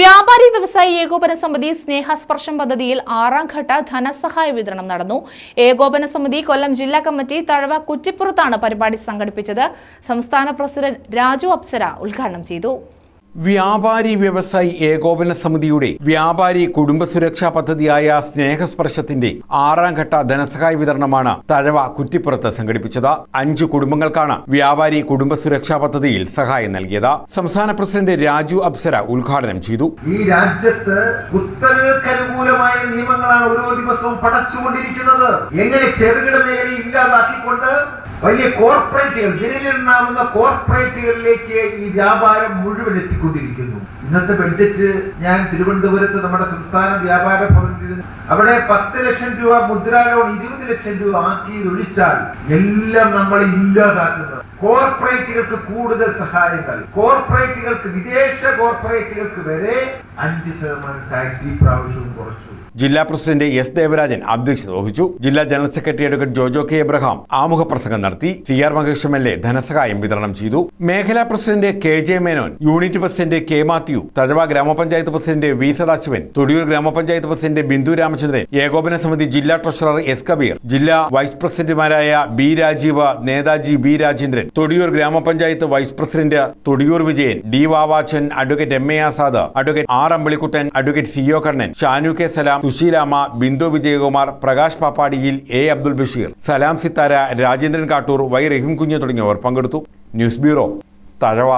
വ്യാപാരി വ്യവസായി ഏകോപന സമിതി സ്നേഹസ്പർശം പദ്ധതിയിൽ ആറാം ഘട്ട ധനസഹായ വിതരണം നടന്നു. ഏകോപന സമിതി കൊല്ലം ജില്ലാ കമ്മിറ്റി തഴവ കുറ്റിപ്പുറത്താണ് പരിപാടി സംഘടിപ്പിച്ചത്. സംസ്ഥാന പ്രസിഡന്റ് രാജു അപ്സര ഉദ്ഘാടനം ചെയ്തു. വ്യാപാരി വ്യവസായി ഏകോപന സമിതിയുടെ വ്യാപാരി കുടുംബ സുരക്ഷാ പദ്ധതിയായ സ്നേഹസ്പർശത്തിന്റെ ആറാം ഘട്ട ധനസഹായ വിതരണമാണ് തഴവ കുറ്റിപ്പുറത്ത് സംഘടിപ്പിച്ചത്. അഞ്ച് കുടുംബങ്ങൾക്കാണ് വ്യാപാരി കുടുംബ സുരക്ഷാ പദ്ധതിയിൽ സഹായം നൽകിയത്. സംസ്ഥാന പ്രസിഡന്റ് രാജു അപ്സര ഉദ്ഘാടനം ചെയ്തു. ഈ രാജ്യത്ത് കുത്തകൾക്ക് അനുകൂലമായ നിയമങ്ങളാണ് ഓരോ ദിവസവും പടച്ചുകൊണ്ടിരിക്കുന്നത്. എങ്ങനെ ചെറുകിട മേഖലയെ ഇല്ലാതാക്കിക്കൊണ്ട് വലിയ കോർപ്പറേറ്റുകൾ വിരലിലെണ്ണാവുന്ന കോർപ്പറേറ്റുകളിലേക്ക് ഈ വ്യാപാരം മുഴുവൻ എത്തിക്കൊണ്ടിരിക്കുന്നു. ഇന്നത്തെ ബഡ്ജറ്റ് ഞാൻ തിരുവനന്തപുരത്ത് നമ്മുടെ സംസ്ഥാന വ്യാപാര ഭവനിൽ അവിടെ പത്ത് ലക്ഷം രൂപ മുദ്രാ ലോൺ ഇരുപത് ലക്ഷം രൂപ ആക്കി ഒഴിച്ചാൽ എല്ലാം നമ്മൾ ഇല്ലാതാക്കുന്നത്. കോർപ്പറേറ്റുകൾക്ക് കൂടുതൽ സഹായങ്ങൾ കോർപ്പറേറ്റുകൾക്ക് വിദേശ കോർപ്പറേറ്റുകൾക്ക് വരെ അഞ്ച് ശതമാനം ടാക്സ് ഈ കുറച്ചു. ജില്ലാ പ്രസിഡന്റ് എസ് ദേവരാജൻ അധ്യക്ഷത വഹിച്ചു. ജില്ലാ general secretary advocate Jojo K Abraham ആമുഖ പ്രസംഗം നടത്തി C R Mahesh M L A ധനസഹായം വിതരണം ചെയ്തു. മേഖലാ president K J Menon unit president K Mathew Thazhava ഗ്രാമപഞ്ചായത്ത് പ്രസിഡന്റ് വി സദാശിവൻ തൊടിയൂർ ഗ്രാമപഞ്ചായത്ത് പ്രസിഡന്റ് ബിന്ദു രാമചന്ദ്രൻ ഏകോപന സമിതി ജില്ലാ ട്രഷറർ എസ് കബീർ ജില്ലാ വൈസ് പ്രസിഡന്റുമാരായ ബി രാജീവ് നേതാജി ബി രാജേന്ദ്രൻ തൊടിയൂർ ഗ്രാമപഞ്ചായത്ത് vice president Thodiyoor Vijayan D Vavachan advocate M A Azad advocate R Ambilikuttan advocate C O Kannan Shanu K Salam Susheelamma Bindu Vijayakumar Prakash Pappadiyil A Abdul Basheer Salam Sithara Rajendran Kattoor Y Rahim Kunju തുടങ്ങിയവർ പങ്കെടുത്തു. News bureau Thazhava.